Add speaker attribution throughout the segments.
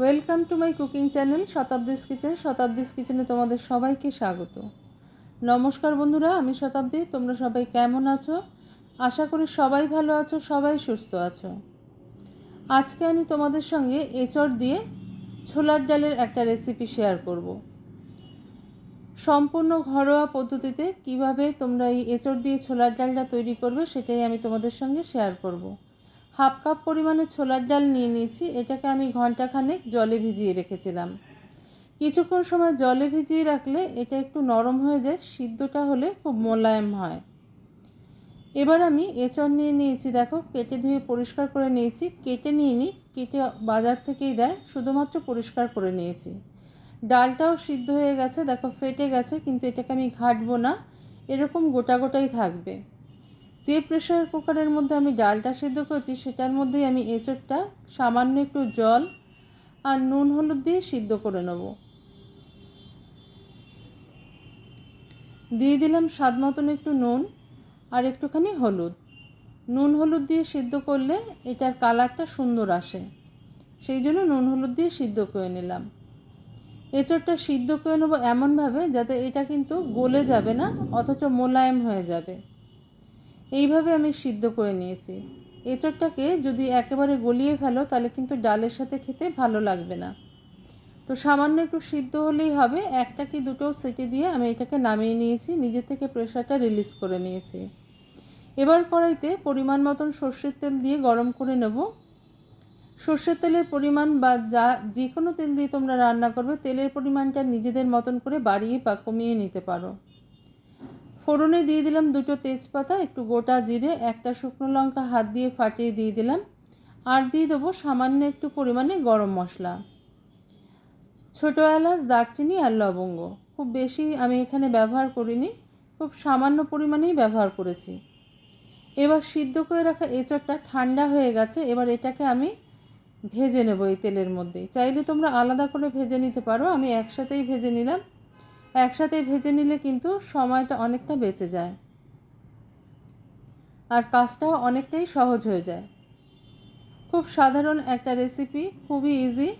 Speaker 1: Welcome to my cooking channel Shatabdi's kitchen. Shatabdi's কিচেনে তোমাদের সবাইকে স্বাগত। নমস্কার বন্ধুরা, আমি শতাব্দী। তোমরা সবাই কেমন আছো? আশা করি সবাই ভালো আছো, সবাই সুস্থ আছো। আজকে আমি তোমাদের সঙ্গে এঁচড় দিয়ে ছোলার ডালের একটা রেসিপি শেয়ার করব। সম্পূর্ণ ঘরোয়া পদ্ধতিতে কীভাবে তোমরা এই এঁচড় দিয়ে ছোলার ডালটা তৈরি করবে, সেটাই আমি তোমাদের সঙ্গে শেয়ার করব। হাফ কাপ পরিমাণে ছোলার ডাল নিয়ে নিয়েছি। এটাকে আমি ঘন্টাখানেক জলে ভিজিয়ে রেখেছিলাম। কিছুক্ষণ সময় জলে ভিজিয়ে রাখলে এটা একটু নরম হয়ে যায়, সিদ্ধটা হলে খুব মোলায়েম হয়। এবার আমি এঁচড় নিয়ে নিয়েছি। দেখো, কেটে ধুয়ে পরিষ্কার করে নিয়েছি। কেটে নিয়ে নিই, কেটে বাজার থেকেই দেয়, শুধুমাত্র পরিষ্কার করে নিয়েছি। ডালটাও সিদ্ধ হয়ে গেছে, দেখো, ফেটে গেছে, কিন্তু এটাকে আমি ঘাটবো না। এরকম গোটা গোটাই থাকবে। যে প্রেশার কুকারের মধ্যে আমি ডালটা সেদ্ধ করেছি, সেটার মধ্যেই আমি এঁচড়টা সামান্য একটু জল আর নুন হলুদ দিয়ে সিদ্ধ করে নেব। দিয়ে দিলাম স্বাদ মতন একটু নুন আর একটুখানি হলুদ। নুন হলুদ দিয়ে সিদ্ধ করলে এটার কালারটা সুন্দর আসে, সেই জন্য নুন হলুদ দিয়ে সিদ্ধ করে নিলাম। এঁচড়টা সিদ্ধ করে নেব এমনভাবে যাতে এটা কিন্তু গলে যাবে না, অথচ মোলায়েম হয়ে যাবে। এইভাবে আমি সিদ্ধ করে নিয়েছি। এঁচড়টাকে যদি একেবারে গলিয়ে ফেলো, তাহলে কিন্তু ডালের সাথে খেতে ভালো লাগবে না। তো সামান্য একটু সিদ্ধ হলেই হবে। একটা কি দুটো সিটি দিয়ে আমি এটাকে নামিয়ে নিয়েছি, নিজে থেকে প্রেশারটা রিলিজ করে নিয়েছি। এবার কড়াইতে পরিমাণ মতন সর্ষের তেল দিয়ে গরম করে নেব। সর্ষের তেলের পরিমাণ বা যা যে কোনো তেল দিয়ে তোমরা রান্না করবে, তেলের পরিমাণটা নিজেদের মতন করে বাড়িয়ে বা কমিয়ে নিতে পারো। ফোড়নে দিয়ে দিলাম দুটো তেজপাতা, একটু গোটা জিরে, একটা শুকনো লঙ্কা হাত দিয়ে ফাটিয়ে দিয়ে দিলাম। আর দিয়ে দেবো সামান্য একটু পরিমাণে গরম মশলা। ছোটো এলাচ, দারচিনি আর লবঙ্গ। খুব বেশি আমি এখানে ব্যবহার করিনি, খুব সামান্য পরিমাণেই ব্যবহার করেছি। এবার সিদ্ধ করে রাখা এঁচড়টা ঠান্ডা হয়ে গেছে, এবার এটাকে আমি ভেজে নেব এই তেলের মধ্যেই চাইলে তোমরা আলাদা করে ভেজে নিতে পারো, আমি একসাথেই ভেজে নিলাম। একসাথে ভেজে নিলে কিন্তু সময়টা অনেকটা বেঁচে যায়। আর কাজটাও অনেকটাই সহজ হয়ে যায়। খুব সাধারণ একটা রেসিপি খুবই ইজি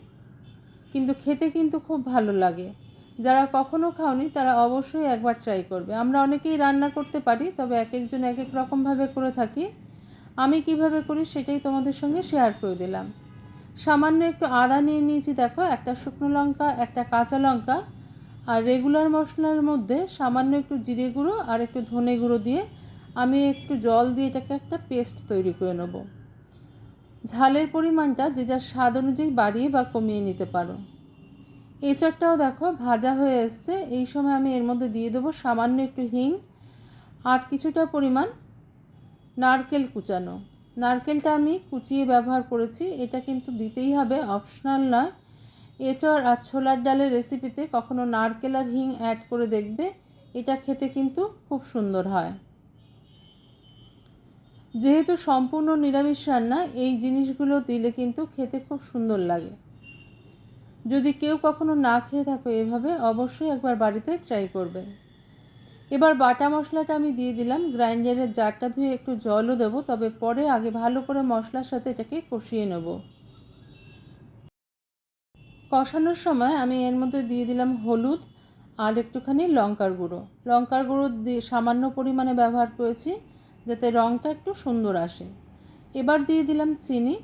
Speaker 1: কিন্তু খেতে কিন্তু খুব ভালো লাগে। যারা কখনো খাওনি, তারা অবশ্যই একবার ট্রাই করবে। আমরা অনেকেই রান্না করতে পারি, তবে এক একজন এক এক রকমভাবে করে থাকি। আমি কীভাবে করি সেটাই তোমাদের সঙ্গে শেয়ার করে দিলাম। সামান্য একটু আদা নিয়ে নিয়েছি, দেখো, একটা শুকনো লঙ্কা, একটা কাঁচা লঙ্কা। আর রেগুলার মশলার মধ্যে সামান্য একটু জিরে গুঁড়ো আর একটু ধনে গুঁড়ো দিয়ে আমি একটু জল দিয়ে এটাকে একটা পেস্ট তৈরি করে নেব। ঝালের পরিমাণটা যে যার স্বাদ অনুযায়ী বাড়িয়ে বা কমিয়ে নিতে পারো। এঁচড়টাও দেখো ভাজা হয়ে এসছে। এই সময় আমি এর মধ্যে দিয়ে দেবো সামান্য একটু হিং আর কিছুটা পরিমাণ নারকেল কুচানো। নারকেলটা আমি কুচিয়ে ব্যবহার করেছি। এটা কিন্তু দিতেই হবে অপশনাল নয়। এঁচড় আর ছোলার ডালের রেসিপিতে কখনো নারকেল আর হিং অ্যাড করে দেখবে। এটা খেতে কিন্তু খুব সুন্দর হয়। যেহেতু সম্পূর্ণ নিরামিষ রান্না, এই জিনিসগুলো দিলে কিন্তু খেতে খুব সুন্দর লাগে। যদি কেউ কখনো না খেয়ে থাকো এভাবে, অবশ্যই একবার বাড়িতে ট্রাই করবে। এবার বাটা মশলাটা আমি দিয়ে দিলাম। গ্রাইন্ডারের জারটা ধুয়ে একটু জলও দেবো, তবে পরে আগে ভালো করে মশলার সাথে এটাকে কষিয়ে নেব। কষানোর সময় আমি এর মধ্যে দিয়ে দিলাম হলুদ আর একটুখানি লঙ্কার গুঁড়ো। লঙ্কার গুঁড়ো দিয়ে সামান্য পরিমাণে ব্যবহার করেছি যাতে রঙটা একটু সুন্দর আসে। এবার দিয়ে দিলাম চিনি।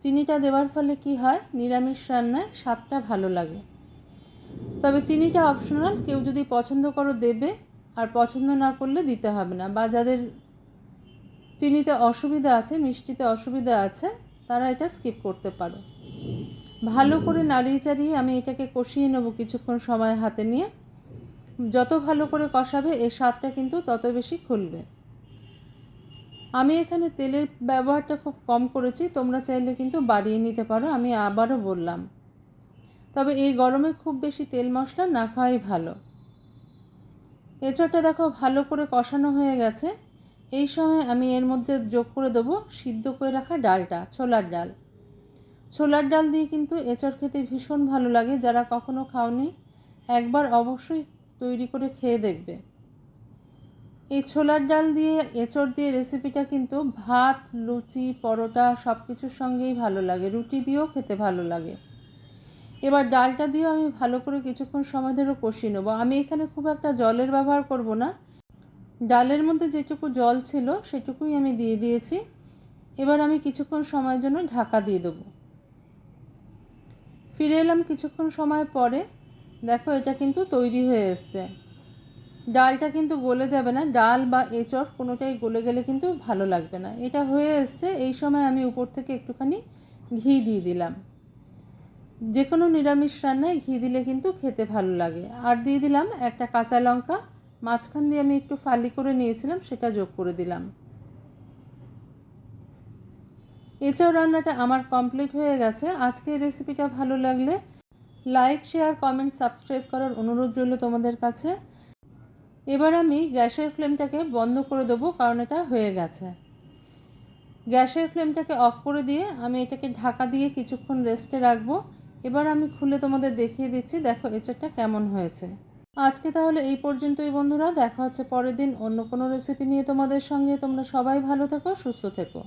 Speaker 1: চিনিটা দেওয়ার ফলে কি হয়? নিরামিষ রান্নায় স্বাদটা ভালো লাগে। তবে চিনিটা অপশনাল কেউ যদি পছন্দ করো দেবে আর পছন্দ না করলে দিতে হবে না। বা যাদের চিনিতে অসুবিধা আছে, মিষ্টিতে অসুবিধা আছে, তারা এটা স্কিপ করতে পারো। ভালো করে নাড়িয়ে চাড়িয়ে আমি এটাকে কষিয়ে নেব কিছুক্ষণ সময় হাতে নিয়ে। যত ভালো করে কষাবে, এর স্বাদটা কিন্তু তত বেশি খুলবে। আমি এখানে তেলের ব্যবহারটা খুব কম করেছি, তোমরা চাইলে কিন্তু বাড়িয়ে নিতে পারো, আমি আবারও বললাম। তবে এই গরমে খুব বেশি তেল মশলা না খাওয়াই ভালো। এঁচড়টা দেখো ভালো করে কষানো হয়ে গেছে। এই সময় আমি এর মধ্যে যোগ করে দেবো সিদ্ধ করে রাখা ডালটা, ছোলার ডাল। ছোলার ডাল দিয়ে কিন্তু এঁচড় খেতে ভীষণ ভালো লাগে, যারা কখনো খাওনি, একবার অবশ্যই তৈরি করে খেয়ে দেখবে। এই ছোলার ডাল দিয়ে, এঁচড় দিয়ে রেসিপিটা কিন্তু ভাত, লুচি, পরোটা সব কিছুর সঙ্গেই ভালো লাগে, রুটি দিয়েও খেতে ভালো লাগে। এবার ডালটা দিয়েও আমি ভালো করে কিছুক্ষণ সময় ধরে কষিয়ে নেব। আমি এখানে খুব একটা জলের ব্যবহার করব না। ডালের মধ্যে যেটুকু জল ছিল, সেটুকুই আমি দিয়ে দিয়েছি। এবার আমি কিছুক্ষণ সময়ের জন্য ঢাকা দিয়ে দেবো। ফিরে এলাম কিছুক্ষণ সময় পরে। দেখো, এটা কিন্তু তৈরি হয়ে এসছে। ডালটা কিন্তু গলে যাবে না। ডাল বা এঁচড় কোনোটাই গলে গেলে কিন্তু ভালো লাগবে না। এটা হয়ে এসছে। এই সময় আমি উপর থেকে একটুখানি ঘি দিয়ে দিলাম। যে কোনো নিরামিষ রান্নায় ঘি দিলে কিন্তু খেতে ভালো লাগে। আর দিয়ে দিলাম একটা কাঁচা লঙ্কা। মাঝখান দিয়ে আমি একটু ফালি করে নিয়েছিলাম, সেটা যোগ করে দিলাম। এছাড়াও রান্নাটা আমার কমপ্লিট হয়ে গেছে। আজকে এই রেসিপিটা ভালো লাগলে লাইক শেয়ার কমেন্ট সাবস্ক্রাইব করার অনুরোধ রইল তোমাদের কাছে। এবার আমি গ্যাসের ফ্লেমটাকে বন্ধ করে দেবো কারণ এটা হয়ে গেছে। গ্যাসের ফ্লেমটাকে অফ করে দিয়ে আমি এটাকে ঢাকা দিয়ে কিছুক্ষণ রেস্টে রাখব। এবার আমি খুলে তোমাদের দেখিয়ে দিচ্ছি, দেখো এঁচড়টা কেমন হয়েছে। আজকে তাহলে এই পর্যন্তই বন্ধুরা, দেখা হচ্ছে পরের দিন অন্য কোনো রেসিপি নিয়ে তোমাদের সঙ্গে। তোমরা সবাই ভালো থেকো, সুস্থ থেকো।